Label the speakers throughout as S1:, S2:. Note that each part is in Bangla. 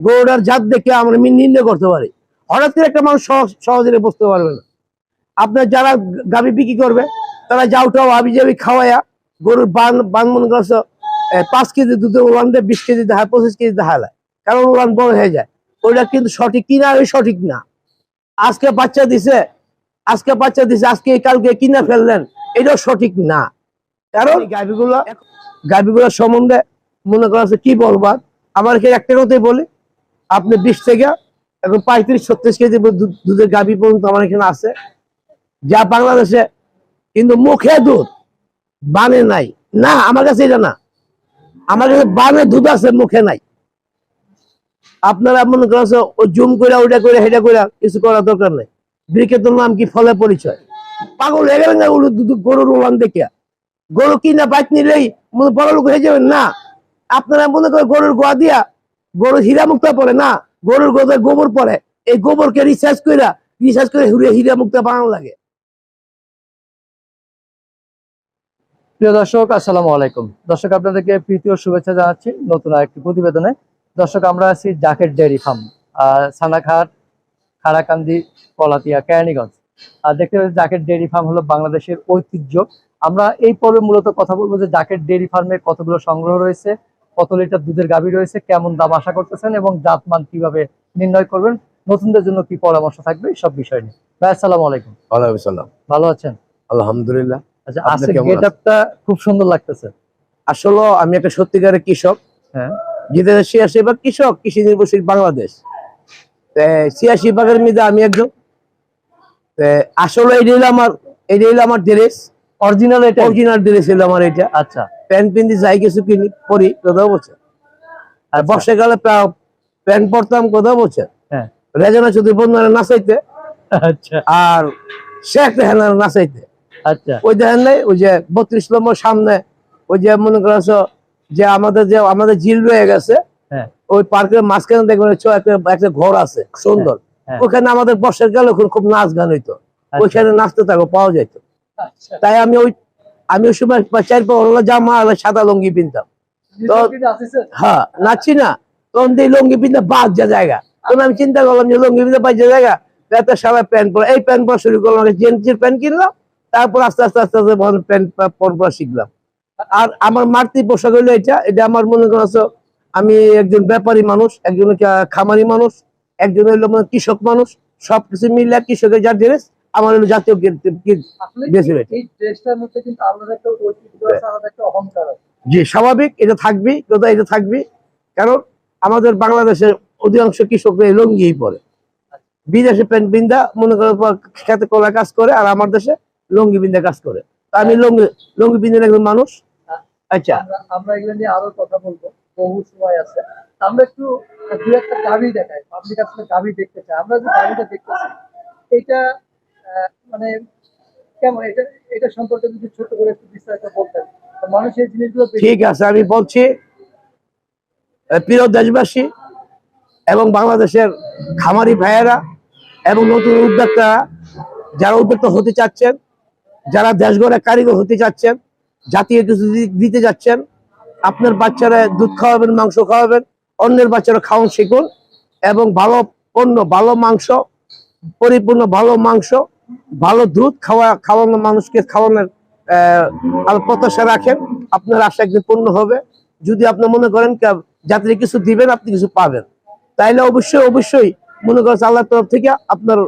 S1: গরুটার জাত দেখে আমরা নির্ণয় করতে পারি। হঠাৎ করে একটা মানুষ সহজ- বুঝতে পারবে না। আপনার যারা গাভি বিক্রি করবে তারা যাওটাও আবি যাবি খাওয়াইয়া গরুর বান বান মনে করছ পাঁচ কেজি দুধের উলান দেয় বিশ কেজি দেখায় পঁচিশ কেজি দেখায় কারণ উলান বড় হয়ে যায়। ওইটা কিন্তু সঠিক কিনা ওই সঠিক না। আজকে বাচ্চা দিছে আজকে বাচ্চা দিছে আজকে কালকে কিনা ফেললেন এটাও সঠিক না। কারণ গাভিগুলো গাভিগুলো সম্বন্ধে মনে করা কি বলবার? আমার এখানে একটা কথাই বলি আপনি বিশ থেকে এখন পঁয়ত্রিশ, ছত্রিশ কেজি দুধের গাভী পর্যন্ত আমার এখানে আছে। যা বাংলাদেশে কিন্তু মুখে দুধ, বানে নাই। না, আমার কাছে এটা না। আমার কাছে বানে দুধ আছে, মুখে নাই। আপনারা মনে করছে ও জুম করে ওইটা করে হেটা করে কিছু করার দরকার নেই। ব্রিকেটের নাম কি? ফলে পরিচয়। পাগল হয়ে গেলেন না গরুর উলান দেখে গরু কিনা বাইক নিলেই বড় লোক হয়ে যাবেন? না। আপনারা মনে করেন গরুর গোয়া দিয়া গরু হীরা মুক্তা পড়ে, না? গরুর গোদায় গোবর পরে এই গোবরকে রিসার্চ করে রিসার্চ করে হিরে মুক্তা বানানো লাগে।
S2: প্রিয় দর্শক, আসসালামু আলাইকুম। দর্শক, আপনাদেরকে প্রীতি ও শুভেচ্ছা জানাচ্ছি নতুন আরেকটি প্রতিবেদনে। দর্শক, আমরা আছি জাকেট ডেয়ারি ফার্ম সানাঘাট, খাড়াকান্দি কলাতিয়া কেরানীগঞ্জ। আর দেখতে পাচ্ছি জাকেট ডেয়ারি ফার্ম হলো বাংলাদেশের ঐতিহ্য। আমরা এই পর্বে মূলত কথা বলব যে জাকেট ডেয়ারি ফার্মে কতগুলো সংগ্রহ রয়েছে কত লিটার দুধের গাভী রয়েছে কেমন দাম আশা করতেছেন এবং জাতমান কীভাবে নির্ণয় করবেন নতুনদের জন্য কি পরামর্শ থাকবে সব বিষয় নিয়ে। ভাই আসসালামু আলাইকুম।
S1: ওয়ালাইকুম সালাম
S2: ভালো আছেন?
S1: আলহামদুলিল্লাহ।
S2: আচ্ছা
S1: আপনি
S2: আজকের
S1: কেমন
S2: গেট আপটা খুব সুন্দর লাগতেছে।
S1: আসলে আমি একটা সত্যিকারের কৃষক।
S2: হ্যাঁ।
S1: যেটা ছিয়াশি ভাগ কৃষক কৃষি নির্ভরশীল বাংলাদেশ। ছিয়াশি ভাগের মধ্যে আমি একজন। আসলে হলো আমার হলো আমার ড্রেস
S2: অরিজিনাল এটা?
S1: অরিজিনাল ড্রেস হলো আমার এটা।
S2: আচ্ছা।
S1: প্যান্ট পিন্দি যাই কিছু কিনি পরি কোথাও বলছে আর
S2: আচ্ছা।
S1: বর্ষাকালে প্যা- প্যান্ট পরতাম কোথাও বলছে
S2: হ্যাঁ।
S1: রেজনা চৌধুরী বন্ধুরা নাচাইতে।
S2: আচ্ছা।
S1: আর শেখ রেহানার নাচাইতে।
S2: আচ্ছা।
S1: ওই দেখেন নাই ওই যে বত্রিশ নম্বর সামনে ওই যে মনে করছ যে আমাদের যে আমাদের জিল রয়ে গেছে
S2: হ্যাঁ।
S1: ওই পার্কের মাঝখানে দেখবেন একটা একটা ঘর আছে সুন্দর।
S2: হ্যাঁ।
S1: ওখানে আমাদের বর্ষার কালে ওখানে খুব নাচ গান হইতো। ওইখানে নাচতে থাকো পাওয়া
S2: আচ্ছা
S1: তাই আমি ওই আমি ওই সময় চার পাওয়া জামা আর সাদা লুঙ্গি পিনতাম। তো হ্যাঁ নাচছি না। তখন দিয়ে লুঙ্গি পিনতে বাদ যা জায়গা। তখন আমি চিন্তা করলাম যে লুঙ্গি পিনতে বাদ যা জায়গা। এত সবাই প্যান্ট পরা এই প্যান্ট পরা শুরু করলাম প্যান্ট কিনলাম। তারপর আস্তে আস্তে আস্তে আস্তে প্যান্ট পরা শিখলাম। আর আমার মাতৃ পোশাক হলো এটা। এটা আমার মনে করছ আমি একজন ব্যাপারী মানুষ একজন খামারি মানুষ একজন হইল কৃষক মানুষ। সবকিছু মিলে কৃষকের যা ড্রেস আমার হলো জাতীয়
S2: আছে
S1: জি স্বাভাবিক এটা থাকবি কোথায় এটা থাকবি কারণ আমাদের বাংলাদেশের অধিকাংশ কৃষকরা এই লুঙ্গিই পরে। বিদেশে প্যান্ট বিন্দা মনে করো খেতে কলা কাজ করে আর আমার দেশে লুঙ্গি বিন্দা কাজ করে। তো আমি লুঙ্গি লুঙ্গি বিন্দার একজন মানুষ। আচ্ছা।
S2: আমরা এগুলো নিয়ে আরও কথা বলব বহু সময় আছে। আমরা একটু দু একটা গাভি দেখাই পাবলিক আসলে গাভি দেখতে চাই আমরা যে গাভিটা দেখতেছি এটা মানে কেমন, এটা এটা সম্পর্কে যদি ছোট করে একটু বিস্তারিত বলতেন। তো মানুষ এই জিনিসগুলো
S1: ঠিক আছে, আমি বলছি প্রিয় দেশবাসী এবং বাংলাদেশের খামারি ভাইয়েরা এবং নতুন উদ্যোক্তারা যারা উদ্যোক্তা হতে চাচ্ছেন, যারা দেশ গড়ে কারিগর হতে চাচ্ছেন, জাতীয় কিছু দিতে যাচ্ছেন, আপনার বাচ্চারা দুধ খাওয়াবেন, মাংস খাওয়াবেন, অন্যের বাচ্চারা খাওয়ান শিখুন এবং ভালো পণ্য, ভালো মাংস, পরিপূর্ণ ভালো মাংস ভালো দুধ খাওয়া, খাওয়ানো মানুষকে খাওয়ানোর প্রত্যাশা রাখেন। আপনার আশা একদিন পূর্ণ হবে। যদি আপনি মনে করেন যাত্রী কিছু দিবেন, আপনি কিছু পাবেন। তাইলে অবশ্যই অবশ্যই মনে করেন আল্লাহর তরফ থেকে আপনার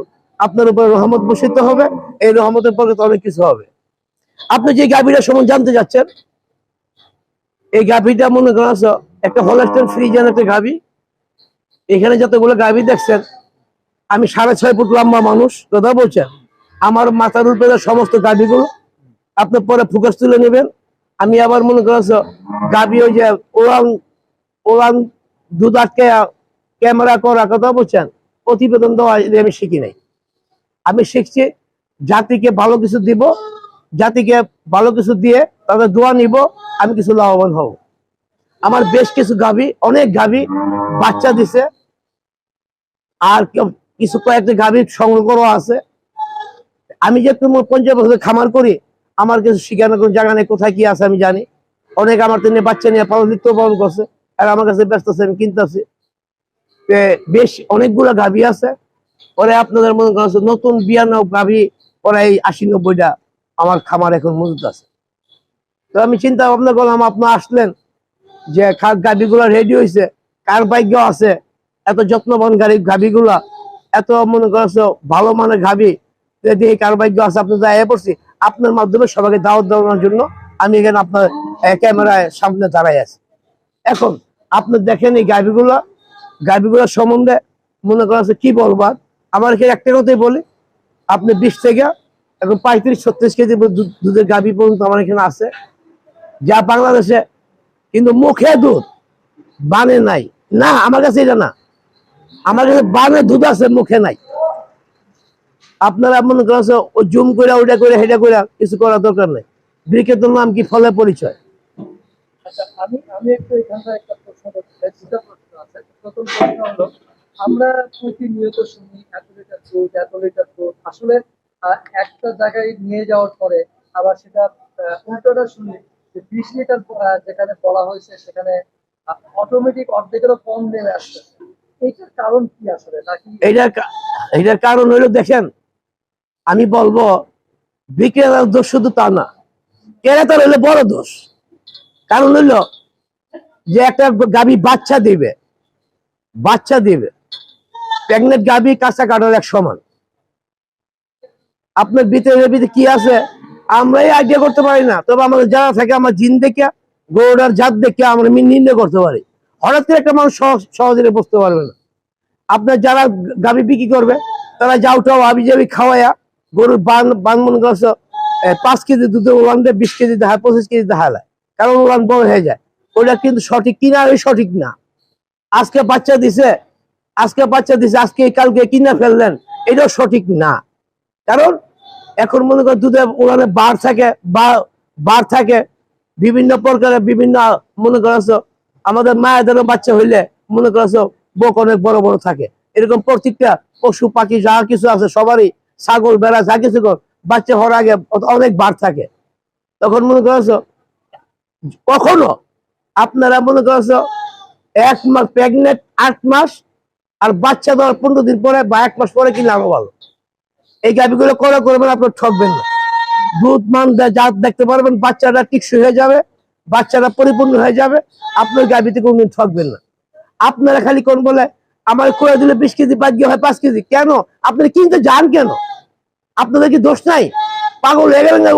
S1: আপনার উপর রহমত বসিত হবে। এই রহমতের পরে অনেক কিছু হবে। আপনি যে গাভীটা সম্বন্ধে জানতে যাচ্ছেন, এই গাভীটা মনে করেন আছে একটা হলস্টেন ফ্রিজেন একটা গাভী। এখানে যতগুলো গাভী দেখছেন, আমি সাড়ে ছয় ফুট লম্বা মানুষ, কথা বলছেন? আমার মাথার উপরে সমস্ত গাভীগুলো আপনি পরে ফুকাস তুলে নেবেন। আমি আবার মনে করছ গাভী ওই যে ওরান ওরান দুধ ক্যামেরা করা কথা বলছেন, প্রতিবেদন দেওয়া আমি শিখি নাই। আমি শিখছি জাতিকে ভালো কিছু দিব, জাতিকে ভালো কিছু দিয়ে তাদের দোয়া নিব, আমি কিছু লাভবান হব। আমার বেশ কিছু গাভী, অনেক গাভী বাচ্চা দিছে, আর কিছু কয়েকটা গাভী সংগ্রহ আছে। আমি যে তুমি পঞ্চাশ বছর খামার করি, আমার কিছু শিখানোর কোনো জায়গা নেই, কোথায় কি আছে আমি জানি। অনেক আমার তিনি বাচ্চা নিয়ে পালন লিপ্ত পালন করছে, আর আমার কাছে ব্যস্ত আছে, আমি কিনতেছি। বেশ অনেকগুলো গাভী আছে পরে আপনাদের মনে করেন যে নতুন বিয়ানো গাভী পরে এই আশি নব্বইটা আমার খামার এখন মজুদ আছে। তো আমি চিন্তা ভাবনা করলাম, আপনার আসলেন, যে গাভীগুলো রেডি হয়েছে কার ভাগ্য আছে, এত যত্নবান গাড়ি গাভীগুলা, এত মনে করছ ভালো মানের গাভী দিয়ে কার ভাগ্য আছে, আপনি যাই পড়ছি, আপনার মাধ্যমে সবাইকে দাওয়াত দেওয়ার জন্য আমি এখানে আপনার ক্যামেরায় সামনে দাঁড়াই আছি। এখন, আপনি দেখেন এই গাভীগুলো গাভীগুলোর সম্বন্ধে মনে করা কি বলবার আমার এখানে একটা কথাই বলি, আপনি বিশ থেকে এখন পঁয়ত্রিশ, ছত্রিশ কেজি দুধ- দুধের গাভী পর্যন্ত আমার এখানে আছে। যা বাংলাদেশে কিন্তু মুখে দুধ, বানে নাই। না, আমার কাছে এটা না। আমার কাছে বানে দুধ আছে, মুখে নাই। আপনারা মনে করেন ও জুম করে ওইটা করে হেটা করে কিছু করার দরকার নেই। ব্রিকের নাম কি ফলে পরিচয়?
S2: আচ্ছা আমি আমি একটু এখানটা একটা প্রশ্ন করতে চাই। দুটা প্রশ্ন আছে। প্রথম প্রশ্ন হলো আমরা প্রতিনিয়ত শুনি এত লিটার দুধ এত লিটার দুধ। আসলে একটা জায়গায় নিয়ে যাওয়ার পরে আবার সেটা উল্টোটা শুনি যে বিশ লিটার যেখানে বলা হয়েছে সেখানে অটোমেটিক অর্ধেকেরও কম নেমে আসছে। এইটার কারণ কি আসলে? নাকি
S1: এইটার কারণ হইল দেখেন আমি বলব, বিক্রেতার দোষ শুধু তা না, ক্রেতার হইল বড় দোষ। কারণ হইল যে একটা গাবি বাচ্চা দিবে বাচ্চা দিবে, প্রেগনেন্ট গাভী কাঁচা কাটার এক সমান। আপনার ভিতরে ভিতরে কি আছে? আমরাই আইডিয়া করতে পারি না, তবে আমাদের যারা থাকে, আমার জিন দেখে, গরুটার জাত দেখে আমরা নির্ণয় করতে পারি। হঠাৎ করে একটা মানুষ সহজ- বুঝতে পারবে না। আপনার যারা গাবি বিক্রি করবে, তারা যাওটাও আবি যাবি খাওয়াইয়া গরুর বান বান মনে করছ পাঁচ কেজি দুধে উলান দেয়, বিশ কেজি দেখায়, পঁচিশ কেজি দেখায় কারণ উলান বড় হয়ে যায়। ওটা কিন্তু সঠিক কিনা, ওই সঠিক না। আজকে বাচ্চা দিছে, আজকে বাচ্চা দিছে, আজকে, কালকে কিনা ফেললেন, এটাও সঠিক না। কারণ এখন মনে কর দুধে উলানে বার থাকে, বা বার থাকে, বিভিন্ন প্রকারের বিভিন্ন, মনে করছ আমাদের মায়েদেরও বাচ্চা হইলে মনে করছ বুক অনেক বড় বড় থাকে। এরকম প্রত্যেকটা পশু, পাখি, যা কিছু আছে, সবারই ছাগল বেড়া যা কিছু কর, বাচ্চা হওয়ার আগে অনেক বার থাকে। তখন মনে করছ, কখনো? আপনারা মনে করছ, এক মাস প্রেগনেন্ট আট মাস, আর বাচ্চা দেওয়ার পনেরো দিন পরে বা এক মাস পরে কিনলে আরও ভালো এই গাভিগুলো করে করবেন, আপনার ঠকবেন না। দুধ মান জাত দেখতে পারবেন, বাচ্চাটা টিকসই হয়ে যাবে, বাচ্চাটা পরিপূর্ণ হয়ে যাবে, আপনার গাভিতে কোনদিন ঠকবেন না। আপনারা খালি কোন বলে, আমার করে দিলে বিশ কেজি বাদ গিয়ে হয় পাঁচ কেজি। কেন? আপনারা কিনতে যান কেন? আপনাদের কি দোষ নাই? পাগল হয়ে গেলেন না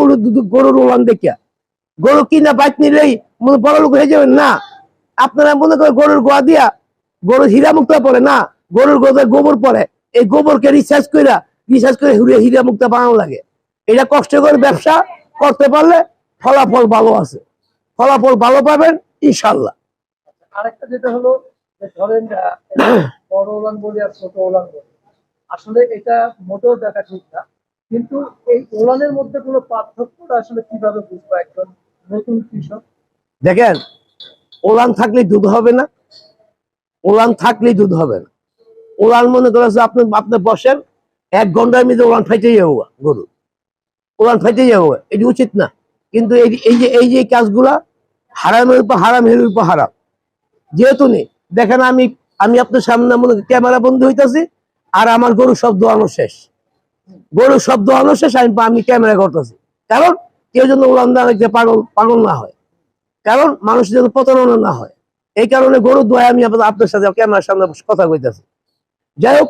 S1: গরুর উলান দেখিয়া? গরু কিনা বাইক নিলেই মনে বড় লোক হয়ে যাবেন? না। আপনারা মনে করেন গরুর গোয়া দিয়া গরুর হীরা মুক্ত পড়ে না। গরুর গোদের গোবর পড়ে। এই গোবরকে রিসার্চ করে রিসার্চ করে হিরে হীরা মুক্ত বানানো লাগে। এটা কষ্ট করে ব্যবসা করতে পারলে ফলাফল ভালো আছে। ফলাফল ভালো পাবেন ইনশাল্লাহ
S2: আরেকটা যেটা হলো ধরেন বড় ওলান বলি আর ছোট ওলান বলি। আসলে এটা মোটেও দেখা ঠিক না। কিন্তু এই ওলানের মধ্যে কোনো পার্থক্যটা আসলে কীভাবে বুঝব একজন নতুন কৃষক?
S1: দেখেন ওলান থাকলে দুধ হবে না ওলান থাকলেই দুধ হবে না। ওলান মনে করে যে আপনি আপনি বসেন, এক ঘণ্টার মধ্যে ওলান ফাইটে যাব গরু। ওলান ফাইটে যাব এটি উচিত না। কিন্তু এই এই যে এই যে কাজগুলা, হারামের উপর হারাম হের উপর হারাম। যেহেতু নেই, দেখেন আমি আমি আপনার সামনে মনে ক্যামেরা বন্ধ হইতাছি, আর আমার গরু সব দোয়ানো শেষ। গরু শব্দ হলো শেষ, আমি আমি ক্যামেরা করতেছি। কারণ কেউ যেন দেওয়া দেখতে পাগল পাগল না হয়। কারণ মানুষ যেন প্রতারণা না হয়। এই কারণে গরুর দোয়া আমি আপনার সাথে ক্যামেরার সামনে কথা কইতেছি। যাই হোক